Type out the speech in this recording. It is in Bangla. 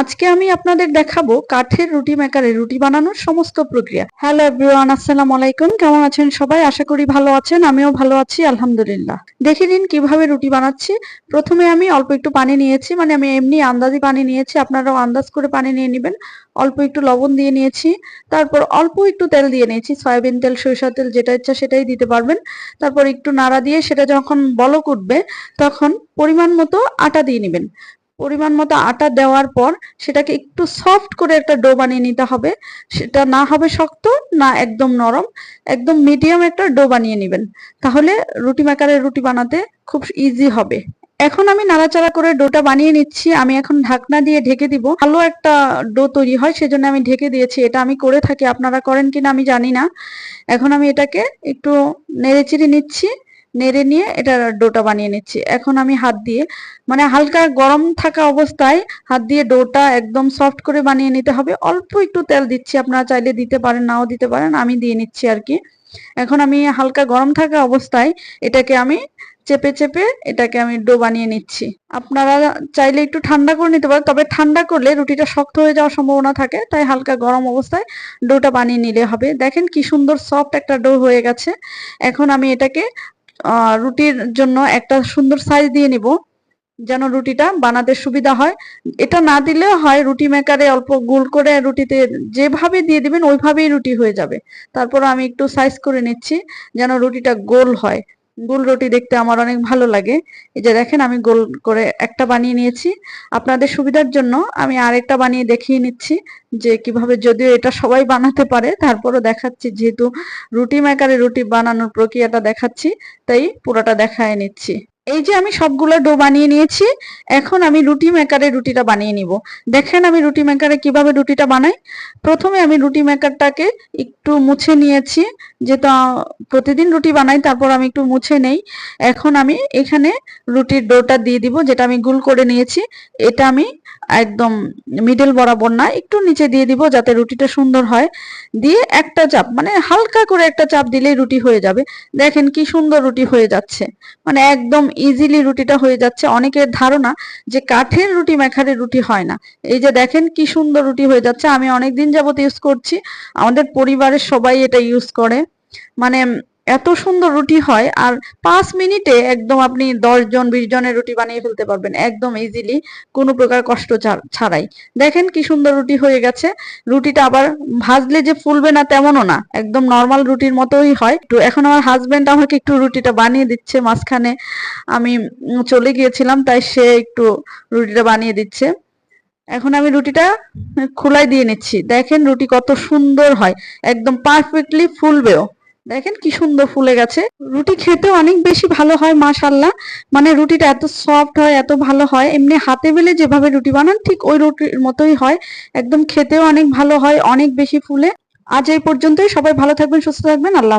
আজকে আমি আপনাদের দেখাবো কাঠের রুটি মেকারে রুটি বানানোর সমস্ত প্রক্রিয়া। হ্যালো এভরিওয়ান আসসালামু আলাইকুম। কেমন আছেন সবাই? আশা করি ভালো আছেন, আমিও ভালো আছি, আলহামদুলিল্লাহ। দেখে নিন কীভাবে রুটি বানাচ্ছি। প্রথমে আমি অল্প একটু পানি নিয়েছি মানে আমি এমনি আন্দাজি পানি নিয়েছি, আপনারাও আন্দাজ করে পানি নিয়ে নেবেন। অল্প একটু লবণ দিয়ে নিয়েছি, তারপর অল্প একটু তেল দিয়ে নিয়েছি, সয়াবিন তেল সরিষা তেল, যেটা ইচ্ছা সেটাই দিতে পারবেন। তারপর একটু নাড়া দিয়ে সেটা যখন বলক উঠবে, তখন পরিমাণ মতো আটা দিয়ে নেবেন। পরিমাণ মতো আটা দেওয়ার পর সেটাকে একটু সফট করে একটা ডো বানিয়ে নিতে হবে। সেটা না হবে শক্ত, না একদম নরম, একদম মিডিয়াম একটা ডো বানিয়ে নেবেন। তাহলে রুটি মেকারের রুটি বানাতে খুব ইজি হবে। এখন আমি নাড়াচাড়া করে ডোটা বানিয়ে নিচ্ছি। আমি এখন ঢাকনা দিয়ে ঢেকে দিব। ভালো একটা ডো তৈরি হয়, সেজন্য আমি ঢেকে দিয়েছি। এটা আমি করে থাকি। আপনারা করেন কিনা আমি জানি না। এখন আমি এটাকে একটু নেড়েচেড়ে নিচ্ছি। নেড়ে নিয়ে এটা ডোটা বানিয়ে নিচ্ছি। এখন আমি হাত দিয়ে মানে হালকা গরম থাকা অবস্থায় হাত দিয়ে ডোটা একদম সফট করে বানিয়ে নিতে হবে। অল্প একটু তেল দিচ্ছি, আপনারা চাইলে দিতে পারেন, নাও দিতে পারেন, আমি দিয়ে নিচ্ছি আর কি। এখন আমি হালকা গরম থাকা অবস্থায় এটাকে আমি চেপে চেপে এটাকে আমি ডো বানিয়ে নিচ্ছি। আপনারা চাইলে একটু ঠান্ডা করে নিতে পারেন, তবে ঠান্ডা করলে রুটিটা শক্ত হয়ে যাওয়ার সম্ভাবনা থাকে, তাই হালকা গরম অবস্থায় ডোটা বানিয়ে নিলে হবে। দেখেন কি সুন্দর সফট একটা ডো হয়ে গেছে। এখন আমি এটাকে রুটির জন্য একটা সুন্দর সাইজ দিয়ে নিব, যেন রুটিটা বানাতে সুবিধা হয়। এটা না দিলেও হয় রুটি মেকারে অল্প গোল করে রুটিতে যেভাবে দিয়ে দিবেন, ওইভাবেই রুটি হয়ে যাবে। তারপর আমি একটু সাইজ করে নিচ্ছি, যেন রুটিটা গোল হয়। গোল রুটি দেখতে আমার অনেক ভালো লাগে। এই যে দেখেন, আমি গোল করে একটা বানিয়ে নিয়েছি। আপনাদের সুবিধার জন্য আমি আরেকটা বানিয়ে দেখিয়ে নিচ্ছি, যে কীভাবে যদিও এটা সবাই বানাতে পারে, তারপরও দেখাচ্ছি, যেহেতু রুটি মেকারে রুটি বানানোর প্রক্রিয়াটা দেখাচ্ছি, তাই পুরোটা দেখায় নিচ্ছি। এই যে আমি সবগুলো ডো বানিয়ে নিয়েছি, এখন আমি রুটি মেকারে রুটিটা বানিয়ে নিব। দেখেন আমি রুটি মেকারে কীভাবে রুটিটা বানাই। প্রথমে আমি রুটি মেকারটাকে একটু মুছে নিয়েছি যেহেতু প্রতিদিন রুটি বানাই, তারপর আমি একটু মুছে নেই। এখন আমি এখানে রুটির ডোটা দিয়ে দিব, যেটা আমি গুল করে নিয়েছি। এটা আমি একদম মিডল বরাবর না, একটু নিচে দিয়ে দিব যাতে রুটিটা সুন্দর হয়। দিয়ে একটা চাপ মানে হালকা করে একটা চাপ দিলেই রুটি হয়ে যাবে। দেখেন কি সুন্দর রুটি হয়ে যাচ্ছে। মানে একদম ইজিলি রুটিটা হয়ে যাচ্ছে। অনেকের ধারণা যে কাঠের রুটি মেখারের রুটি হয় না। এই যে দেখেন কি সুন্দর রুটি হয়ে যাচ্ছে। আমি অনেক দিন যাবত ইউজ করছি। আমাদের পরিবারের সবাই এটা ইউজ করে। মানে এত সুন্দর রুটি হয় আর পাঁচ মিনিটে একদম আপনি দশ জন বিশ জনের রুটি বানিয়ে ফেলতে পারবেন একদম ইজিলি কোনো প্রকার কষ্ট ছাড়াই। দেখেন কি সুন্দর রুটি হয়ে গেছে। রুটিটা আবার ভাজলে যে ফুলবে না তেমনও না, একদম নর্মাল রুটির মতোই হয়। তো এখন আমার হাজবেন্ড আমাকে একটু রুটিটা বানিয়ে দিচ্ছে, মাঝখানে আমি চলে গিয়েছিলাম, তাই সে একটু রুটিটা বানিয়ে দিচ্ছে। এখন আমি রুটিটা খোলাই দিয়ে নিচ্ছি। দেখেন রুটি কত সুন্দর হয়, একদম পারফেক্টলি ফুলবেও। দেখেন কি সুন্দর ফুলে গেছে। রুটি খেতে অনেক বেশি ভালো হয় মাশাল্লাহ মানে রুটিটা এত সফট হয়, এত ভালো হয়, এমনি হাতে বেলে যেভাবে রুটি বানান, ঠিক ওই রুটির মতোই হয়। একদম খেতেও অনেক ভালো হয়, অনেক বেশি ফুলে। আজ এই পর্যন্তই, সবাই ভালো থাকবেন, সুস্থ থাকবেন, আল্লাহ